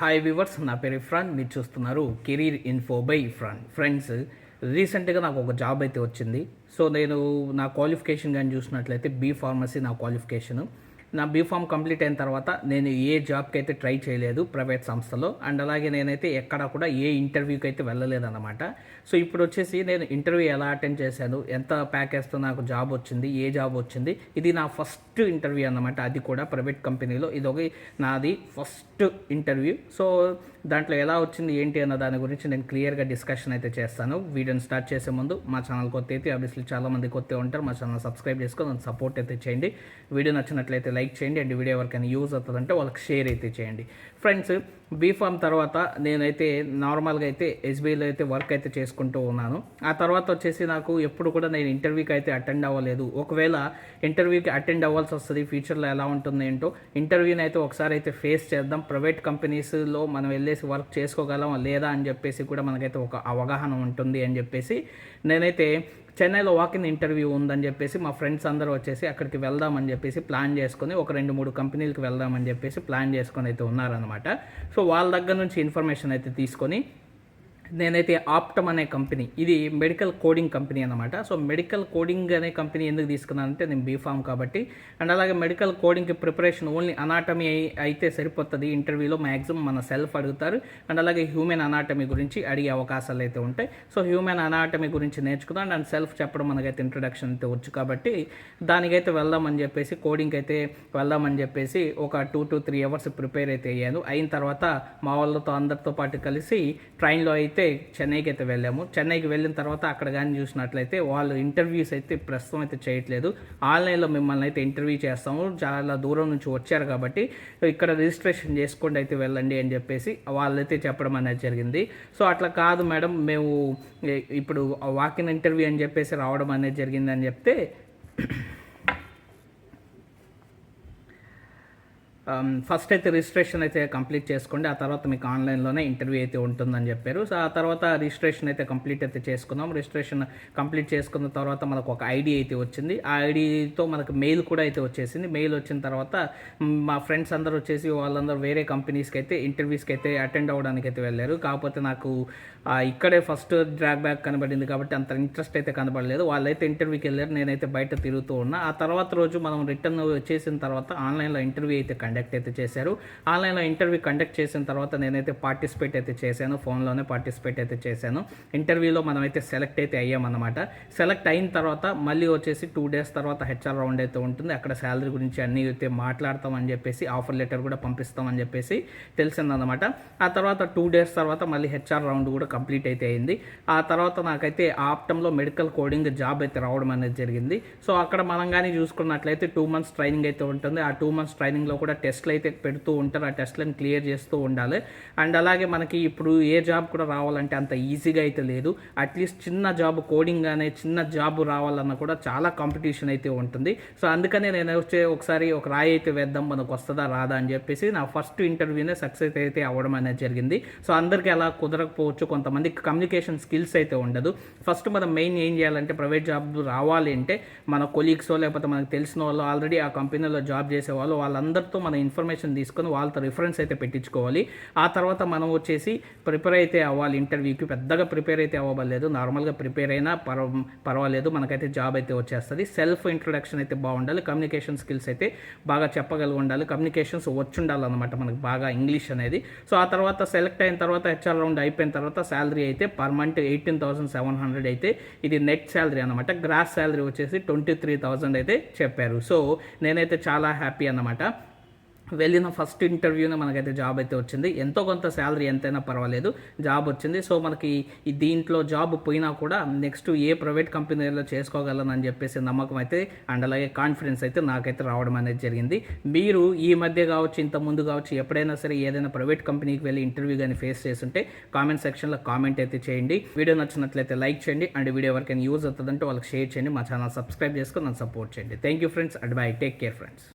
Hi viewers నా పేరు ఇఫ్రాన్ మీరు చూస్తున్నారు career info by Ifran friends రీసెంట్గా నాకు ఒక జాబ్ అయితే వచ్చింది. సో నేను నా క్వాలిఫికేషన్ కానీ చూసినట్లయితే బీ ఫార్మసీ నా క్వాలిఫికేషను నా బీఫామ్ కంప్లీట్ అయిన తర్వాత నేను ఏ జాబ్కి అయితే ట్రై చేయలేదు ప్రైవేట్ సంస్థలో అండ్ అలాగే నేనైతే ఎక్కడ కూడా ఏ ఇంటర్వ్యూకి అయితే వెళ్ళలేదన్నమాట. సో ఇప్పుడు వచ్చేసి నేను ఇంటర్వ్యూ ఎలా అటెండ్ చేశాను ఎంత ప్యాకేజ్తో నాకు జాబ్ వచ్చింది ఏ జాబ్ వచ్చింది ఇది నా ఫస్ట్ ఇంటర్వ్యూ అన్నమాట. అది కూడా ప్రైవేట్ కంపెనీలో ఇది ఒక నాది ఫస్ట్ ఇంటర్వ్యూ సో దాంట్లో ఎలా వచ్చింది ఏంటి అన్న దాని గురించి నేను క్లియర్గా డిస్కషన్ అయితే చేస్తాను. వీడియోని స్టార్ట్ చేసే ముందు మా ఛానల్ కొత్త అయితే ఆబ్వియస్లీ చాలామంది కొత్త ఉంటారు. మా ఛానల్ సబ్స్క్రైబ్ చేసుకొని నన్ను సపోర్ట్ అయితే చేయండి. వీడియో నచ్చినట్లయితే లైక్ చేయండి. అండ్ వీడియో ఎవరికైనా యూజ్ అవుతుందంటే వాళ్ళకి షేర్ అయితే చేయండి. ఫ్రెండ్స్ బీఫామ్ తర్వాత నేనైతే నార్మల్గా అయితే ఎస్బీఐలో అయితే వర్క్ అయితే చేసుకుంటూ ఉన్నాను. ఆ తర్వాత వచ్చేసి నాకు ఎప్పుడు కూడా నేను ఇంటర్వ్యూకి అయితే అటెండ్ అవ్వలేదు. ఒకవేళ ఇంటర్వ్యూకి అటెండ్ అవ్వాల్సి వస్తుంది ఫ్యూచర్లో ఎలా ఉంటుంది ఏంటో ఇంటర్వ్యూని అయితే ఒకసారి అయితే ఫేస్ చేద్దాం. ప్రైవేట్ కంపెనీస్లో మనం వెళ్ళేసి వర్క్ చేసుకోగలం లేదా అని చెప్పేసి కూడా మనకైతే ఒక అవగాహన ఉంటుంది అని చెప్పేసి నేనైతే చెన్నైలో వాకిన్ ఇంటర్వ్యూ ఉందని చెప్పేసి మా ఫ్రెండ్స్ అందరూ వచ్చేసి అక్కడికి వెళ్దామని చెప్పేసి ప్లాన్ చేసుకొని ఒక రెండు మూడు కంపెనీలకు వెళ్దామని చెప్పేసి ప్లాన్ చేసుకొని అయితే ఉన్నారనమాట సో వాళ్ళ దగ్గర నుంచి ఇన్ఫర్మేషన్ అయితే తీసుకొని నేనైతే ఆప్టమ్ అనే కంపెనీ ఇది మెడికల్ కోడింగ్ కంపెనీ అనమాట సో మెడికల్ కోడింగ్ అనే కంపెనీ ఎందుకు తీసుకున్నానంటే నేను బీఫామ్ కాబట్టి. అండ్ అలాగే మెడికల్ కోడింగ్కి ప్రిపరేషన్ ఓన్లీ అనాటమీ అయితే సరిపోతుంది ఇంటర్వ్యూలో. మ్యాక్సిమం మన సెల్ఫ్ అడుగుతారు. అండ్ అలాగే హ్యూమెన్ అనాటమీ గురించి అడిగే అవకాశాలు అయితే ఉంటాయి. సో హ్యూమెన్ అనాటమీ గురించి నేర్చుకుందాం. అండ్ సెల్ఫ్ చెప్పడం మనకైతే ఇంట్రొడక్షన్ అయితే వచ్చు కాబట్టి దానికైతే వెళ్దామని చెప్పేసి కోడింగ్ అయితే వెళ్దామని చెప్పేసి ఒక two to three hours prepare అయితే అయ్యాను. అయిన తర్వాత మా వాళ్ళతో అందరితో పాటు కలిసి ట్రైన్లో అయితే అయితే చెన్నైకి అయితే వెళ్ళాము. చెన్నైకి వెళ్ళిన తర్వాత అక్కడ కానీ చూసినట్లయితే వాళ్ళు ఇంటర్వ్యూస్ అయితే ప్రస్తుతం అయితే చేయట్లేదు. ఆన్లైన్లో మిమ్మల్ని అయితే ఇంటర్వ్యూ చేస్తాము. చాలా దూరం నుంచి వచ్చారు కాబట్టి ఇక్కడ రిజిస్ట్రేషన్ చేసుకోండి అయితే వెళ్ళండి అని చెప్పేసి వాళ్ళైతే చెప్పడం అనేది జరిగింది. సో అట్లా కాదు మేడం మేము ఇప్పుడు వాకిన్ ఇంటర్వ్యూ అని చెప్పేసి రావడం అనేది జరిగింది అని చెప్తే Um, ఫస్ట్ అయితే రిజిస్ట్రేషన్ అయితే కంప్లీట్ చేసుకోండి. ఆ తర్వాత మీకు ఆన్లైన్లోనే ఇంటర్వ్యూ అయితే ఉంటుందని చెప్పారు. సో ఆ తర్వాత రిజిస్ట్రేషన్ అయితే కంప్లీట్ అయితే చేసుకున్నాం. రిజిస్ట్రేషన్ కంప్లీట్ చేసుకున్న తర్వాత మనకు ఒక ఐడి అయితే వచ్చింది. ఆ ఐడితో మనకు మెయిల్ కూడా అయితే వచ్చేసింది. మెయిల్ వచ్చిన తర్వాత మా ఫ్రెండ్స్ అందరూ వచ్చేసి వాళ్ళందరూ వేరే కంపెనీస్కి అయితే ఇంటర్వ్యూస్కి అయితే అటెండ్ అవ్వడానికి అయితే వెళ్ళారు. కాకపోతే నాకు ఇక్కడే ఫస్ట్ డ్రాక్ బ్యాక్ కనబడింది కాబట్టి అంత ఇంట్రెస్ట్ అయితే కనబడలేదు. వాళ్ళైతే ఇంటర్వ్యూకి వెళ్ళారు. నేనైతే బయట తిరుగుతూ ఉన్నా. ఆ తర్వాత రోజు మనం రిటర్న్ వచ్చేసిన తర్వాత ఆన్లైన్లో ఇంటర్వ్యూ అయితే కండక్ట్ అయితే చేశారు. ఆన్లైన్లో ఇంటర్వ్యూ కండక్ట్ చేసిన తర్వాత నేనైతే పార్టిసిపేట్ అయితే చేశాను. ఫోన్లోనే పార్టిసిపేట్ అయితే చేశాను. ఇంటర్వ్యూలో మనమైతే సెలెక్ట్ అయితే అయ్యామన్నమాట. సెలెక్ట్ అయిన తర్వాత మళ్ళీ వచ్చేసి టూ డేస్ తర్వాత హెచ్ఆర్ రౌండ్ అయితే ఉంటుంది. అక్కడ శాలరీ గురించి అన్నీ అయితే మాట్లాడతామని చెప్పేసి ఆఫర్ లెటర్ కూడా పంపిస్తామని చెప్పేసి తెలిసిందనమాట ఆ తర్వాత టూ డేస్ తర్వాత మళ్ళీ హెచ్ఆర్ రౌండ్ కూడా కంప్లీట్ అయితే అయింది. ఆ తర్వాత నాకైతే ఆప్టంలో మెడికల్ కోడింగ్ జాబ్ అయితే రావడం అనేది జరిగింది. సో అక్కడ మనం కానీ చూసుకున్నట్లయితే టూ మంత్స్ ట్రైనింగ్ అయితే ఉంటుంది. ఆ టూ మంత్స్ ట్రైనింగ్లో కూడా టెస్ట్లు అయితే పెడుతూ ఉంటారు ఆ టెస్ట్లను క్లియర్ చేస్తూ ఉండాలి. అండ్ అలాగే మనకి ఇప్పుడు ఏ జాబ్ కూడా రావాలంటే అంత ఈజీగా అయితే లేదు. అట్లీస్ట్ చిన్న జాబ్ కోడింగ్ అనే చిన్న జాబ్ రావాలన్నా కూడా చాలా కాంపిటీషన్ అయితే ఉంటుంది. సో అందుకనే నేను వచ్చే ఒకసారి ఒక రాయి అయితే వేద్దాం మనకు వస్తుందా రాదా అని చెప్పేసి నా ఫస్ట్ ఇంటర్వ్యూనే సక్సెస్ అయితే అవ్వడం అనేది జరిగింది. సో అందరికీ అలా కుదరకపోవచ్చు కొంతమందికి కమ్యూనికేషన్ స్కిల్స్ అయితే ఉండదు. ఫస్ట్ మనం మెయిన్ ఏం చేయాలంటే ప్రైవేట్ జాబ్ రావాలి అంటే మన కొలీగ్స్ లేకపోతే మనకు తెలిసిన వాళ్ళు ఆల్రెడీ ఆ కంపెనీలో జాబ్ చేసే వాళ్ళు వాళ్ళందరితో మనం ఇన్ఫర్మేషన్ తీసుకొని వాళ్ళతో రిఫరెన్స్ అయితే పెట్టించుకోవాలి. ఆ తర్వాత మనం వచ్చేసి ప్రిపేర్ అయితే అవ్వాలి. ఇంటర్వ్యూకి పెద్దగా ప్రిపేర్ అయితే అవ్వలేదు. నార్మల్గా ప్రిపేర్ అయినా పర్వ పర్వాలేదు. మనకైతే జాబ్ అయితే వచ్చేస్తుంది. సెల్ఫ్ ఇంట్రొడక్షన్ అయితే బాగుండాలి. కమ్యూనికేషన్ స్కిల్స్ అయితే బాగా చెప్పగలిగి ఉండాలి. కమ్యూనికేషన్స్ వచ్చుండాలన్నమాట మనకు బాగా ఇంగ్లీష్ అనేది. సో ఆ తర్వాత సెలెక్ట్ అయిన తర్వాత హెచ్ఆర్ రౌండ్ అయిపోయిన తర్వాత శాలరీ అయితే per month eighteen thousand seven hundred అయితే ఇది నెట్ శాలరీ అనమాట గ్రాస్ శాలరీ వచ్చేసి ట్వంటీ త్రీ థౌసండ్ అయితే చెప్పారు. సో నేనైతే చాలా హ్యాపీ అన్నమాట. వెళ్ళిన ఫస్ట్ ఇంటర్వ్యూనే మనకైతే జాబ్ అయితే వచ్చింది. ఎంతో కొంత శాలరీ ఎంతైనా పర్వాలేదు జాబ్ వచ్చింది. సో మనకి ఈ దీంట్లో జాబ్ పోయినా కూడా నెక్స్ట్ ఏ ప్రైవేట్ కంపెనీలో చేసుకోగలను అని చెప్పేసి నమ్మకం అయితే అండ్ అలాగే కాన్ఫిడెన్స్ అయితే నాకైతే రావడం అనేది జరిగింది. మీరు ఈ మధ్య కావచ్చు ఇంత ముందు కావచ్చు ఎప్పుడైనా సరే ఏదైనా ప్రైవేట్ కంపెనీకి వెళ్ళి ఇంటర్వ్యూ కానీ ఫేస్ చేస్తుంటే కామెంట్ సెక్షన్లో కామెంట్ అయితే చేయండి. వీడియో నచ్చినట్లయితే లైక్ చేయండి అండ్ వీడియో ఎవరికైనా యూజ్ అవుతుందంటే వాళ్ళకి షేర్ చేయండి. మా ఛానల్ సబ్స్క్రైబ్ చేసుకుని నన్ను సపోర్ట్ చేయండి. Thank you friends and bye take care friends